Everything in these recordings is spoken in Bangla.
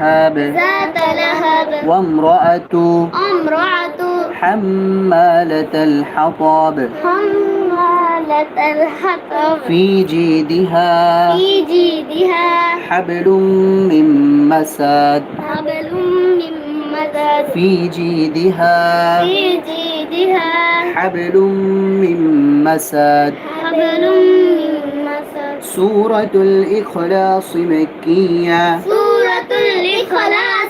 لهب. ذات لهب. وامرأة. امرأة حمالة الحطب. حمالة الحطب. في جيدها. في جيدها. حبل من مسد. حبل من مدد في جيدها. في جيدها. حبل من مسد. حبل من مسد. سورة الإخلاص مكية. سورة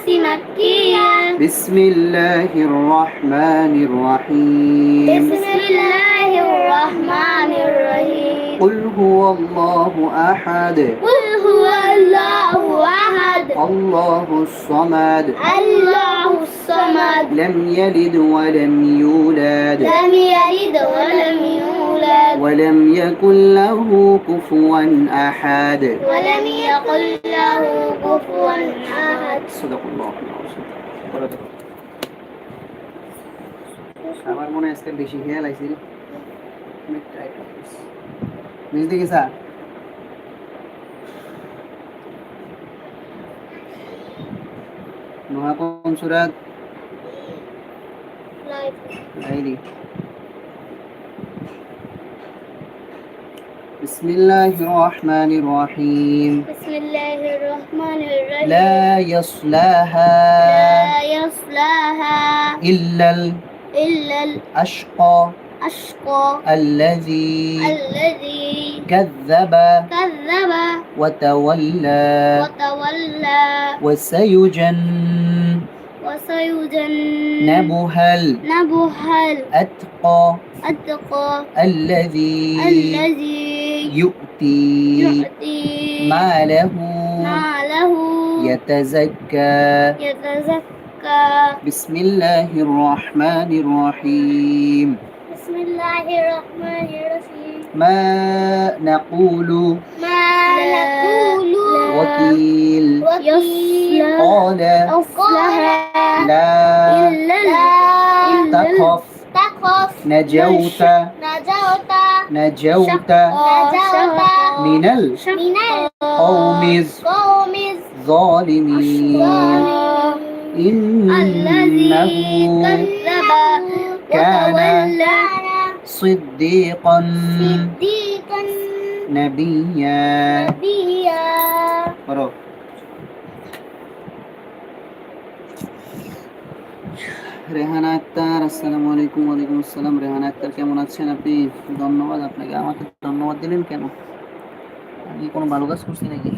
مكية بسم الله الرحمن الرحيم. بسم الله الرحمن الرحيم. قل هو الله أحد. قل هو الله أحد. الله الصمد. الله الصمد. لم يلد ولم يولد. لم يلد ولم يولد ولم يكن له كفوا أحد ولم يقل له كفوا أحد صدق الله العظيم পড়ো তো। আমার মনে হয় আজকে বেশি খেয়াল আইসি রে আমি try করতেছি। বুঝতে গেছা নোহা কোন সুরাত লাইলি بسم الله الرحمن الرحيم. بسم الله الرحمن الرحيم. لا يصلاها لا يصلاها إلا إلا الأشقى الأشقى الذي الذي كذب كذب وتولى وتولى وسيجن وسيجنبها نبها الأتقى الأتقى الذي الذي يؤتي يؤتي ماله ماله يتزكى. يتزكى. بسم الله الرحمن الرحيم. بسم الله الرحمن الرحيم. ما نقول ما نقول وكيل وكيل قال أصلها لا إلا تخف. تخف. نجوت نجوت نجوت نجوت من من القوم القوم الظالمين الذي إنه كذب كان وتولى صديقا صديقا نبيا রেহানা আক্তার, আসসালামু আলাইকুম, ওয়ালাইকুম আসসালাম। রেহানা আক্তার, কেমন আছেন আপনি? ধন্যবাদ আপনাকে। আমাকে ধন্যবাদ দিলেন কেন? আমি কোনো ভালো কাজ করছি নাকি?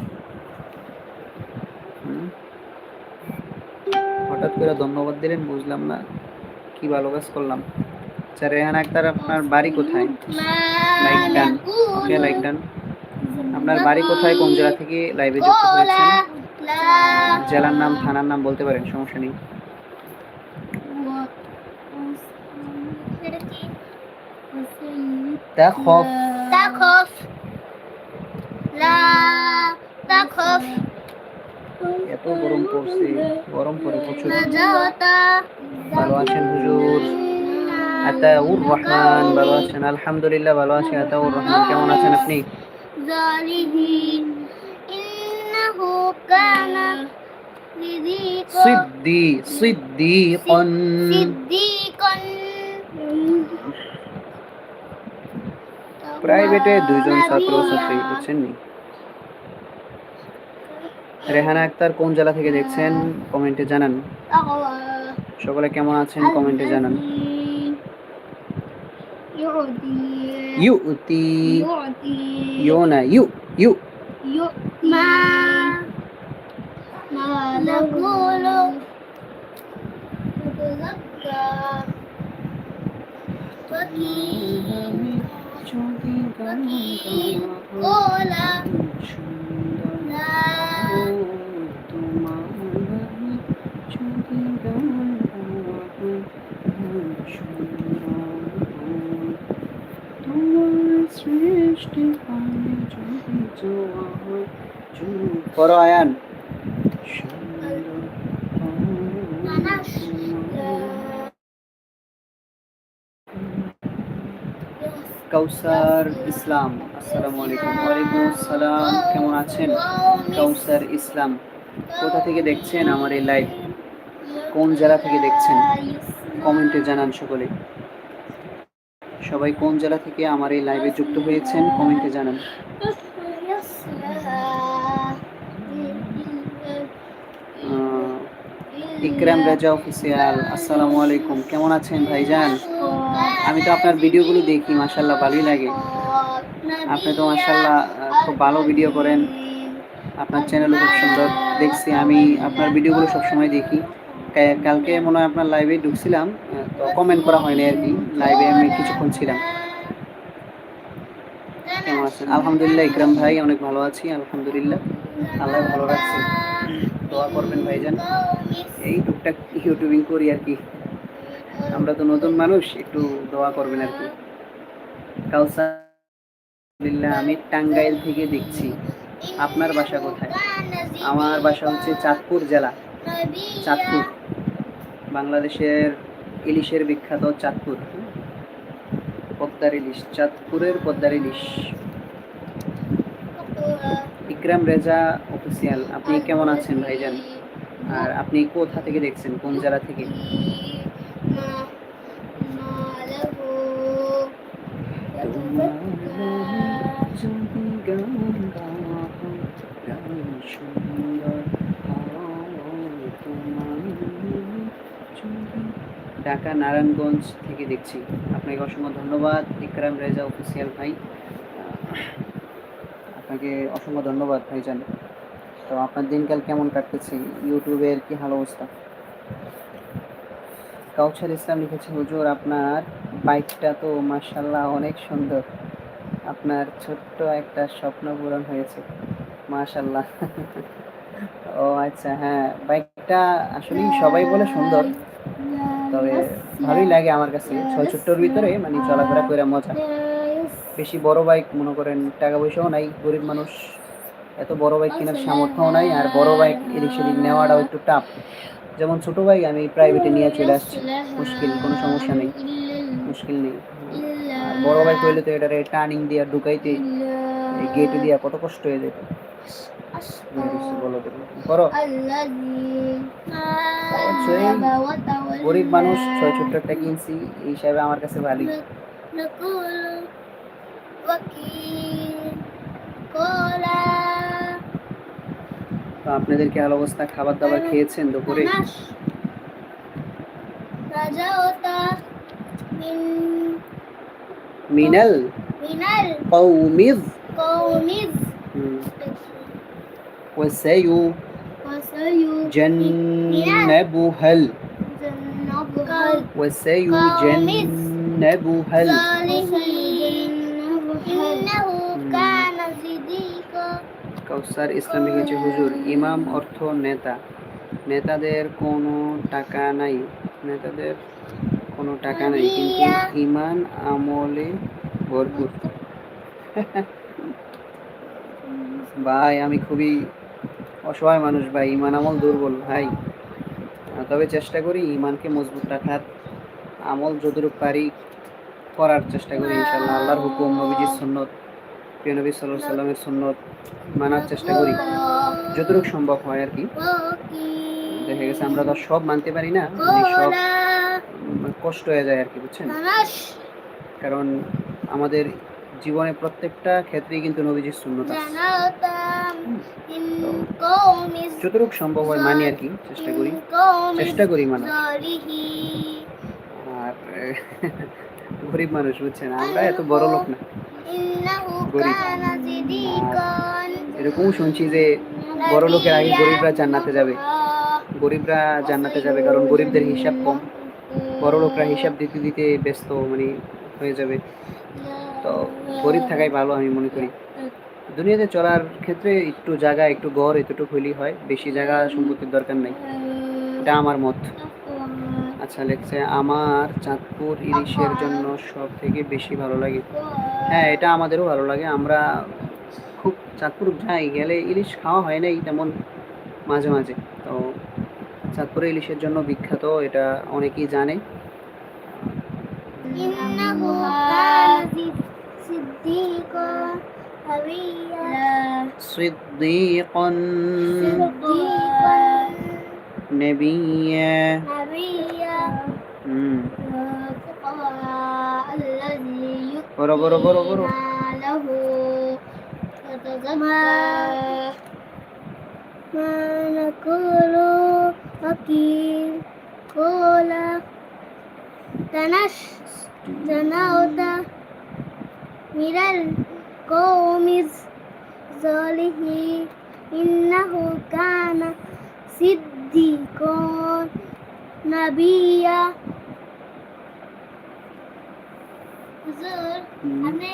হঠাৎ করে ধন্যবাদ দিলেন, বুঝলাম না কি ভালো কাজ করলাম। আচ্ছা রেহানা আক্তার, আপনার বাড়ি কোথায়? Like done. Okay like done. আপনার বাড়ি কোথায়? কোন জেলা থেকে লাইভে যুক্ত হয়েছেন? জেলার নাম, থানার নাম বলতে পারেন, সমস্যা নেই। تخف تخف لا تخف এত গরম পড়ছে গরম পড়ে প্রচুর نجوت ভালো আছেন হুজুর আতাউর রহমান ভালো আছেন আলহামদুলিল্লাহ ভালো আছি আতাউর রহমান কেমন আছেন আপনি ظالمين إنه كان صديقا সিদ্দি সিদ্দিকন صديقا প্রাইভেটে দুইজন ছাত্র ছাত্রী বুঝছেন নি রেহানা আক্তার কোন জেলা থেকে দেখছেন কমেন্টে জানান সকলে কেমন আছেন কমেন্টে জানান يعطي ইউতি يعطي ইউ না ইউ ইউ ما ما نقول نتذكر وكيل যদি গান সুন্দর তোমার যদি গান তোমার সৃষ্টি পানে যদি যাওয়া হয় করো আয়ান। সুন্দর কাউসার ইসলাম, আসসালামু আলাইকুম। ওয়ালাইকুম আসসালাম। কেমন আছেন? কাউসার ইসলাম, কোথা থেকে দেখছেন আমার এই লাইভ কোন জেলা থেকে দেখছেন? কমেন্টে জানান সকলে। সবাই কোন জেলা থেকে আমার এই লাইভে যুক্ত হয়েছেন, কমেন্টে জানান। ইকরাম রাজা অফিসিয়াল আসসালামু আলাইকুম। কেমন আছেন ভাইজান? আমি তো আপনার ভিডিওগুলো দেখি মাশাল্লাহ ভালোই লাগে। আপনি তো মাশাল্লাহ খুব ভালো ভিডিও করেন। আপনার চ্যানেলও খুব সুন্দর। দেখছি, আমি আপনার ভিডিওগুলো সবসময় দেখি। কালকে মনে হয় আপনার লাইভে ঢুকছিলাম তো কমেন্ট করা হয়নি আর কি। লাইভে আমি কিছুক্ষণ ছিলাম। কেমন আছেন আলহামদুলিল্লাহ, ইকরাম ভাই, অনেক ভালো আছি, আলহামদুলিল্লাহ। আল্লাহ ভালো রাখছি। দোয়া করবেন ভাইজান। এই টুকটাক ইউটিউবিং করি আর কি। আমরা তো নতুন মানুষ, একটু দোয়া করবেন আর কি। কাউসার আলহামদুলিল্লাহ আমি টাঙ্গাইল থেকে দেখছি। আপনার বাসা কোথায়? আমার বাসা হচ্ছে চাঁদপুর জেলা, চাঁদপুর। বাংলাদেশের ইলিশের বিখ্যাত চাঁদপুর। পদ্মার ইলিশ, চাঁদপুরের পদ্মার ইলিশ। ইকরাম রেজা অফিসিয়াল আপনি কেমন আছেন ভাইজান? আর আপনি কোথা থেকে দেখছেন? কোন জেলা থেকে? ঢাকা, নারায়ণগঞ্জ থেকে দেখছি। আপনাকে অসংখ্য ধন্যবাদ, ইকরাম রেজা অফিসিয়াল ভাই। আপনাকে অসংখ্য ধন্যবাদ ভাই ভাইজান। তো আপনার দিনকাল কেমন কাটতেছে? ইউটিউবের কি হাল অবস্থা? কাউছার ইসলাম লিখেছে, হুজুর, আপনার বাইকটা তো মার্শাল্লাহ অনেক সুন্দর। আপনার ছোট্ট একটা স্বপ্ন পূরণ হয়েছে। মাশাল্লাহ ও আচ্ছা হ্যাঁ বাইকটা আসলে সবাই বলে সুন্দর। তবে ভালোই লাগে আমার কাছে। ছয় ছোট্টর ভিতরে মানে চলাফেরা করে মজা। বেশি বড় বাইক মনে করেন টাকা পয়সাও নাই গরিব মানুষ। এত বড় বাইক কেনার সামর্থ্যও নাই আর বড় বাইক এদিক সেদিক নেওয়াটাও একটু টাফ যেমন ছোট বাইক আমি প্রাইভেটে নিয়ে চলে আসছি। মুশকিল কোনো সমস্যা নেই। মুশকিল নেই। আর বড় বাইক হইলে তো এটারে টার্নিং দিয়া ঢুকাইতে গেট দিয়া কত কষ্ট হয়ে যেত বলো করো। গরিব মানুষ ছয় ছোট্ট একটা কিনছি এই হিসাবে আমার কাছে ভালোই তো আপনাদের কি হাল অবস্থা খাবার দাবার খেয়েছেন দুপুরে মিনাল কৌমিজ কৌমিজ وسيجنبها صديقا কাউসার ইসলাম লিখেছে হুজুর ইমাম অর্থ নেতা নেতাদের কোনো টাকা নাই নেতাদের কোনো টাকা নাই কিন্তু ইমান আমলে ভরপুর ভাই আমি খুবই অসহায় মানুষ ভাই ইমান আমল দুর্বল ভাই আহ, তবে চেষ্টা করি ইমানকে মজবুত রাখার আমল যতটুকু পারি করার চেষ্টা করি ইনশাল্লাহ আল্লাহর হুকুম নবীজির সুন্নত প্রিয় নবী সাল্লাহ সাল্লামের সুন্নত মানার চেষ্টা করি যতটুকু সম্ভব হয় আর কি। দেখা গেছে আমরা তো সব মানতে পারি না মানে সব কষ্ট হয়ে যায় আর কি বুঝছেন? কারণ আমাদের জীবনে প্রত্যেকটা ক্ষেত্রেই কিন্তু নবীজির শূন্যতা যতটুকু সম্ভব হয় মানি আর কি চেষ্টা করি চেষ্টা করি মানার। আর, গরিব মানুষ, বুঝছেন? আমরা এত বড় লোক না। গরিব। এরকমও শুনছি যে বড় লোকের আগে গরিবরা জান্নাতে যাবে। গরিবরা জান্নাতে যাবে, কারণ গরিবদের হিসাব কম। বড় লোকরা হিসাব দিতে দিতে ব্যস্ত মানে হয়ে যাবে। তো গরিব থাকাই ভালো, আমি মনে করি। দুনিয়াতে চলার ক্ষেত্রে একটু জায়গা, একটু ঘর এতটুকু হলেই হয়। বেশি জায়গা সম্পত্তির দরকার নাই। এটা আমার মত। আচ্ছা লেখছে আমার চাঁদপুর ইলিশের জন্য সব থেকে বেশি ভালো লাগে হ্যাঁ এটা আমাদেরও ভালো লাগে আমরা খুব চাঁদপুর যাই গেলে ইলিশ খাওয়া হয় নাই তেমন মাঝে মাঝে তো চাঁদপুরে ইলিশের জন্য বিখ্যাত এটা অনেকেই জানে إنه كان صديقا نبيا صديقا صديقا نبيا বড় বড় বড় বড়। মিরাল কৌমিজ জলিহি ইন্নাহু কানা সিদ্দিকন নবিয়া হুজুর আপনি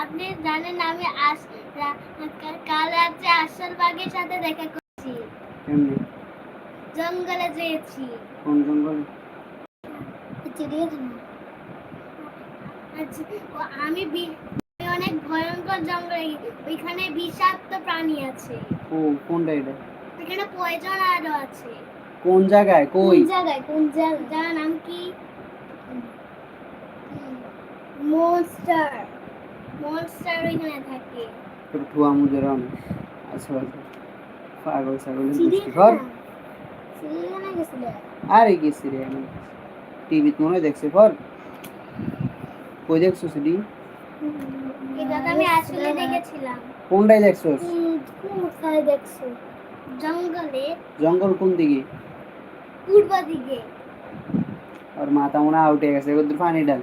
আপনি জানেন আমি আস কাল রাত্রে আসল বাঘের সাথে দেখা করছি। জঙ্গলে যেয়েছি। কোন জঙ্গলে? চিড়িয়াখানা আচ্ছা, আমি অনেক ভয়ঙ্কর জঙ্গলে ওইখানে বিষাক্ত প্রাণী আছে। ও কোনটা এটা? এখানে পয়জন আরও আছে। কোন জায়গায়? কই? কোন জায়গায়? কোন জায়গায় নাম কি? মনস্টার মনস্টার ওইখানে থাকে। তোর ঠুয়া মুজের আমি আচ্ছা আচ্ছা পাগল গোষ্ঠী ঘর। আরে গেছি রে আমি। টিভি মনে হয় দেখছে ঘর কই দেখছ সেটি? এটা আমি আসলে দেখেছিলাম। কোনটাই কোথায় দেখছ? জঙ্গলে। জঙ্গল কোন দিকে? পূর্ব দিকে। ওর মাথা মনে আউটে গেছে। কদ্দুর পানি ডাল।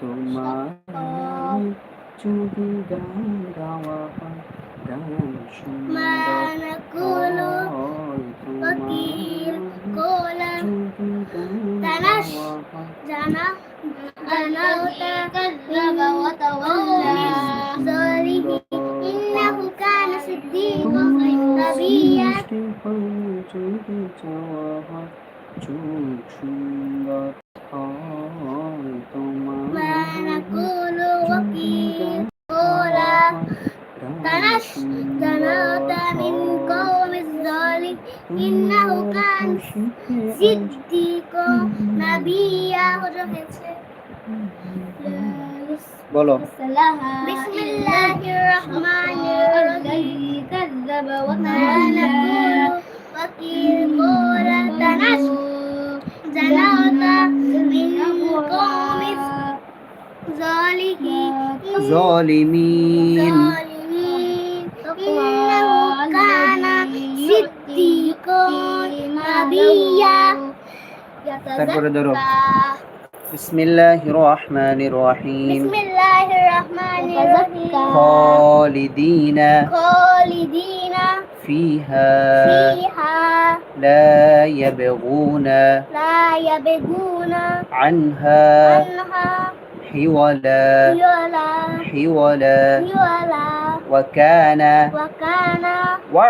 তোমার যদি গান গাওয়া হয়, গান সুন্দর ما نقول হয়, তোমার وكيل قال যদি গান تنش গাওয়া হয়, جنا جنوت كذب وتولى ظالمين إنه كان صديقا نبيا মিষ্টি ফল যদি الظالمين ظالمين الظالمين إنه كان صديقا نبيا তারপরে ধরো। يتزكى بسم الله الرحمن الرحيم بسم الله الرحمن الرحيم. خالدين خالدين فيها. فيها. لا يبغون لا يبغون عنها عنها حولا. ولا حولا. ولا وكان وكان وعدا